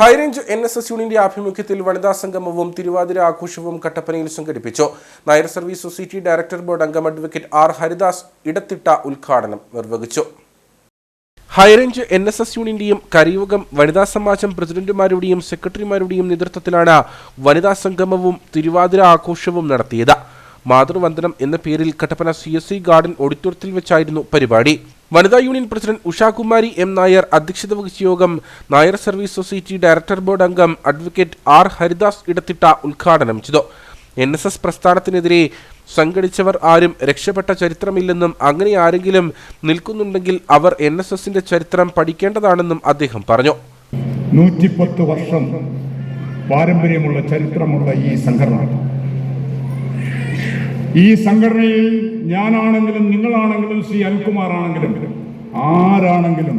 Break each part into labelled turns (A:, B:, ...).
A: High range N S S യൂണിയന്റെ ആഭിമുഖ്യത്തിൽ വനിതാ സംഗമവും തിരുവാതിര ആഘോഷവും കട്ടപ്പനയിൽ സംഘടിപ്പിച്ചു. Nair Service Society director board അംഗം അഡ്വക്കേറ്റ് ആർ ഹരിദാസ് ഇടത്തിട്ട ഉദ്ഘാടനം നിർവഹിച്ചു. High range N S S യൂണിയന്റെയും കരയോഗം വനിതാ സമാജം പ്രസിഡന്റുമാരുടെയും സെക്രട്ടറിമാരുടെയും നേതൃത്വത്തിലാണ് വനിതാ സംഗമവും തിരുവാതിര ആഘോഷവും നടത്തിയത്. മാതൃവന്ദനം എന്ന പേരിൽ കട്ടപ്പന സി ഗാർഡൻ ഓഡിറ്റോറിയത്തിൽ വെച്ചായിരുന്നു പരിപാടി. വനിതാ union president Ushakumari M Nair അധ്യക്ഷത വഹിച്ച യോഗം Nair Service Society director board അംഗം അഡ്വക്കേറ്റ് ആർ ഹരിദാസ് ഇടത്തിട്ട ഉദ്ഘാടനം ചെയ്തു. എൻ എസ് എസ് പ്രസ്ഥാനത്തിനെതിരെ സംഘടിച്ചവർ ആരും രക്ഷപ്പെട്ട ചരിത്രമില്ലെന്നും അങ്ങനെ ആരെങ്കിലും നിൽക്കുന്നുണ്ടെങ്കിൽ അവർ എൻ എസ് എസിന്റെ ചരിത്രം പഠിക്കേണ്ടതാണെന്നും അദ്ദേഹം പറഞ്ഞു.
B: നൂറ്റിപ്പത്ത് വർഷം പാരമ്പര്യമുള്ള ചരിത്രമുള്ള ഈ സംഘടന ഈ സംഘടനയിൽ ഞാനാണെങ്കിലും നിങ്ങളാണെങ്കിലും ശ്രീ അനിൽകുമാർ ആണെങ്കിലും ആരാണെങ്കിലും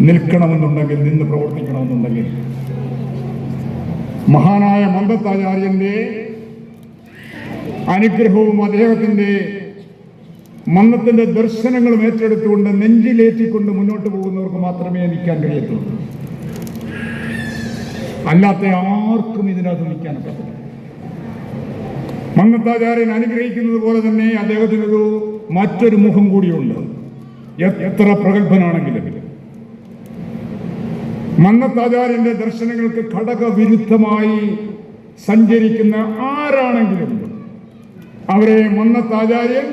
B: നിൽക്കണമെന്നുണ്ടെങ്കിൽ നിന്ന് പ്രവർത്തിക്കണമെന്നുണ്ടെങ്കിൽ മഹാനായ മന്ദത്താചാര്യന്റെ അനുഗ്രഹവും അദ്ദേഹത്തിന്റെ മന്നത്തിന്റെ ദർശനങ്ങളും ഏറ്റെടുത്തുകൊണ്ട് നെഞ്ചിലേറ്റിക്കൊണ്ട് മുന്നോട്ട് പോകുന്നവർക്ക് മാത്രമേ നിൽക്കാൻ കഴിയത്തുള്ളൂ. അല്ലാത്ത ആർക്കും ഇതിനകത്ത് നിൽക്കാൻ പറ്റില്ല മങ്ങത്താചാര്യൻ അനുഗ്രഹിക്കുന്നത് പോലെ തന്നെ അദ്ദേഹത്തിനൊരു മറ്റൊരു മുഖം കൂടിയുണ്ട്. എത്ര പ്രഗത്ഭനാണെങ്കിലും. മന്നത്താചാര്യന്റെ ദർശനങ്ങൾക്ക് ഘടകവിരുദ്ധമായി സഞ്ചരിക്കുന്ന ആരാണെങ്കിലും അവരെ മന്നത്താചാര്യൻ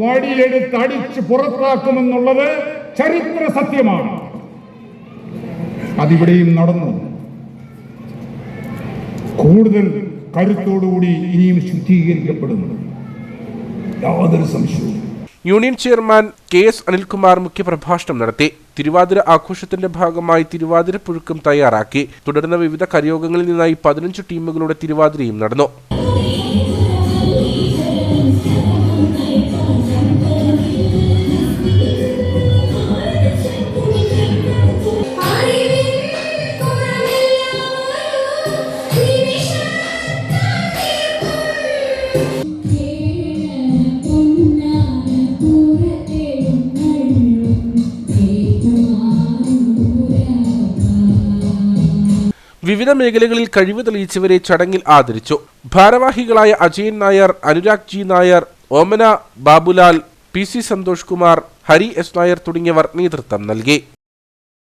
B: വടിയെടുത്ത് അടിച്ച് പുറത്താക്കുമെന്നുള്ളത് ചരിത്ര സത്യമാണ്. അതിവിടെയും നടന്നു. കൂടുതൽ കരുത്തോടുകൂടി ഇനിയും ശുദ്ധീകരിക്കപ്പെടുന്നു. യാതൊരു സംശയവും
A: union chairman K S Anilkumar മുഖ്യപ്രഭാഷണം നടത്തി. തിരുവാതിര ആഘോഷത്തിന്റെ ഭാഗമായി തിരുവാതിര പുഴുക്കം തയ്യാറാക്കി. തുടർന്ന് വിവിധ കരയോഗങ്ങളിൽ നിന്നായി പതിനഞ്ച് ടീമുകളുടെ തിരുവാതിരയും നടന്നു. വിവിധ മേഖലകളിൽ കഴിവ് തെളിയിച്ചവരെ ചടങ്ങിൽ ആദരിച്ചു. ഭാരവാഹികളായ Ajayan Nair Anurag G Nair Omana Babulal P C Santhosh Kumar Hari S Nair തുടങ്ങിയവർ നേതൃത്വം നൽകി.